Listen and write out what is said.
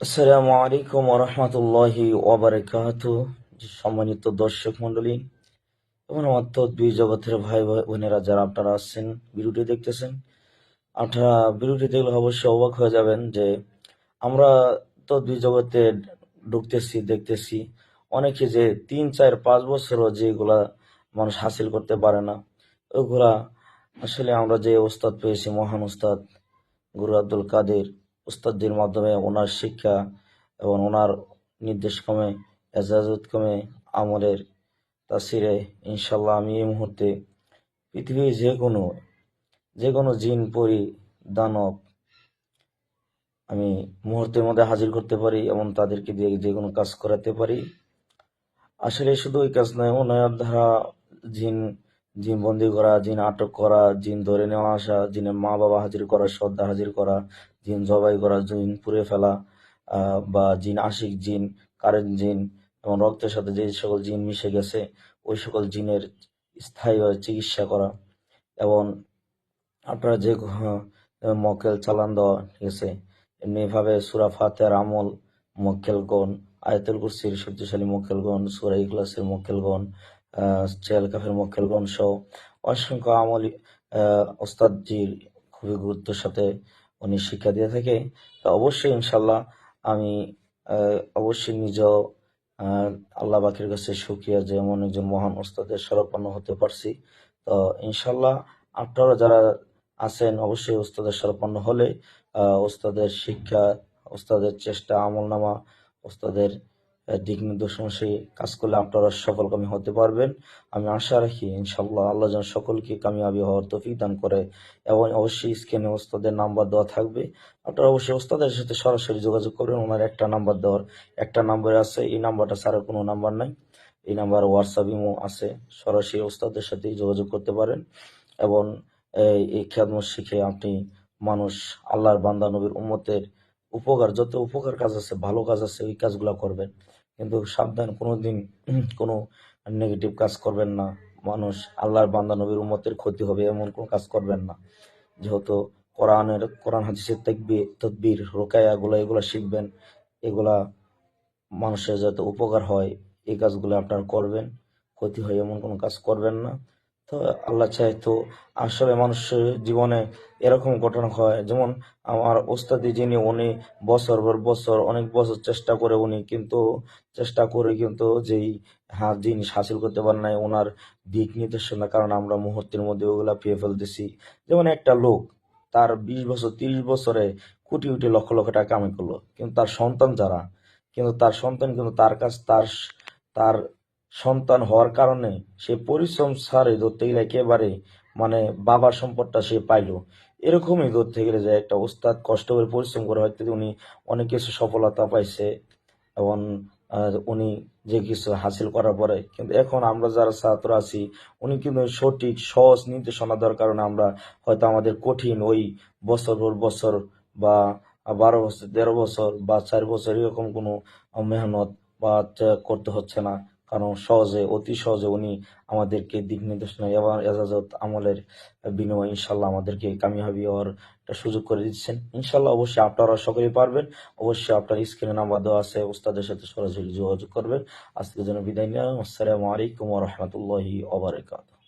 আসসালামু আলাইকুম রহমতুল্লাহি ওবরাকাত সম্মানিত দর্শক মন্ডলী এবং আমার দুই জগতের ভাই ভাই বোনেরা যারা আপনারা আসছেন ভিডিওটি দেখতেছেন, আপনারা ভিডিওটি দেখলে অবশ্যই অবাক হয়ে যাবেন যে আমরা তো দুই জগতে ঢুকতেছি, দেখতেছি অনেকে যে তিন, চার, পাঁচ বছরও যেগুলা মানুষ হাসিল করতে পারে না। ওগুলা আসলে আমরা যে ওস্তাদ পেয়েছি মহান ওস্তাদ গুরু আব্দুল কাদের উস্তাদদের মাধ্যমে, ওনার শিক্ষা এবং ওনার নির্দেশক্রমে, এজাজতক্রমে আমলের তাসিরে ইনশাল্লাহ আমি এই মুহূর্তে পৃথিবীর যে কোনো যে কোনো জিন, পরি, দানব আমি মুহূর্তের মধ্যে হাজির করতে পারি এবং তাদেরকে দিয়ে যে কোনো কাজ করাতে পারি। আসলে শুধু ওই কাজ নয় ওনার দ্বারা জিন জিন বন্দি করা, জিন আটক করা, জিন ধরে নেওয়া, আসা, জিনের মা বাবা হাজির করা, শ্রদ্ধা হাজির করা, জিন জবাই করা, জিন পুড়ে ফেলা বা জিন আশিক, জিন কারেন্ট জিন এবং রক্তের সাথে যে সকল জিন মিশে গেছে, ওই সকল জিনের স্থায়ীভাবে চিকিৎসা করা এবং আপনারা যে হ- মক্কেল চালান দেওয়া, ঠিক আছে? এমনিভাবে সুরা ফাতের আমল মক্কেলগণ আয়াতুল কুরসির শক্তিশালী মক্কেলগণ সুরা ইকলাসের মক্কেলগণ কাফের মক্কেলগণ সহ অসংখ্য আমল ওস্তাদজির খুবই গুরুত্বের সাথে উনি শিক্ষা দিয়ে থাকে। তো অবশ্যই ইনশাল্লাহ আমি অবশ্যই নিজ আল্লাহ বাকির কাছে সুখিয়া যে এমন একজন মহান ওস্তাদের স্বরূপান্ন হতে পারছি। তো ইনশাল্লাহ আপনারা যারা আছেন অবশ্যই ওস্তাদের স্বরূপান্ন হলে ওস্তাদের শিক্ষা ওস্তাদের চেষ্টা আমলনামা ওস্তাদের আহ, দিক নির্দেশনা কাজ করলে আপনারা সফলকামী হতে পারবেন। আমি আশা রাখি ইনশাল্লাহ আল্লাহ যেন সকলকে কামিয়াবি হওয়ার তৌফিক দান করে এবং অবশ্যই স্ক্রিনে ওস্তাদের নাম্বার দেওয়া থাকবে। আপনারা অবশ্যই ওস্তাদের সাথে সরাসরি যোগাযোগ করবেন। ওনার একটা নাম্বার দেওয়ার একটা নাম্বার আছে। এই নাম্বারটা ছাড়া কোনো নাম্বার নাই। এই নাম্বার হোয়াটসঅ্যাপ, ইমো আছে। সরাসরি ওস্তাদের সাথে যোগাযোগ করতে পারেন এবং এই খেদমত শিখে আপনি মানুষ আল্লাহর বান্দা, নবীর উম্মতের উপকার, যত উপকার কাজ আছে, ভালো কাজ আছে, ওই কাজগুলো করবেন। কিন্তু সাবধান কোনো দিন কোনো নেগেটিভ কাজ করবেন না। মানুষ আল্লাহর বান্দা, নবীর উম্মতের ক্ষতি হবে এমন কোনো কাজ করবেন না। যেহেতু কোরআনের, কোরআন, হাদিসের তেকবি তদবির রোকায়াগুলো এগুলো শিখবেন। এগুলা মানুষের যাতে উপকার হয়, এই কাজগুলো আপনারা করবেন। ক্ষতি হয় এমন কোনো কাজ করবেন না। তো আল্লাহ চাই তো আসলে মানুষের জীবনে এরকম ঘটনা হয়। যেমন আমার ওস্তাদি যিনি, উনি বছর পর বছর, অনেক বছর চেষ্টা করে উনি কিন্তু চেষ্টা করে কিন্তু যেই হ্যাঁ জিনিস হাসিল করতে পারেন নাই ওনার দিক নির্দেশনা কারণ আমরা মুহূর্তের মধ্যে ওগুলা পেয়ে ফেলতেছি। যেমন একটা লোক, তার বিশ বছর, তিরিশ বছরে কোটি কোটি লক্ষ লক্ষ টাকা কামাই করল। কিন্তু তার সন্তান যারা, কিন্তু তার সন্তান কিন্তু তার কাছ, তার তার সন্তান হওয়ার কারণে সে পরিশ্রম ছাড়ে ধরতে গেলে একেবারে মানে বাবার সম্পদটা সে পাইলো। এরকমই ধরতে গেলে যে একটা ওস্তাদ কষ্ট করে পরিশ্রম করে হয়তো উনি অনেক কিছু সফলতা পাইছে এবং উনি যে কিছু হাসিল করার পরে, কিন্তু এখন আমরা যারা ছাত্র আছি, উনি কিন্তু সঠিক, সহজ নির্দেশনা দেওয়ার কারণে আমরা হয়তো আমাদের কঠিন ওই বছর পর বছর বা বারো বছর, তেরো বছর বা চার বছর এরকম কোনো মেহনত বা করতে হচ্ছে না। কারণ সহজে, অতি সহজে উনি আমাদেরকে দিক নির্দেশনা এবং এজাজত আমলের বিনিময় ইনশাল্লাহ আমাদেরকে কামিয়াবি হওয়ার একটা সুযোগ করে দিচ্ছেন। ইনশাল্লাহ অবশ্যই আপনারা সকলেই পারবেন। অবশ্যই আপনার স্ক্রিনে নাম্বার দেওয়া আছে ওস্তাদের সাথে সরাসরি যোগাযোগ করবেন। আজকের জন্য বিদায় নিলাম। আসসালামু আলাইকুম রহমতুল্লাহি ওবরাকাতুহ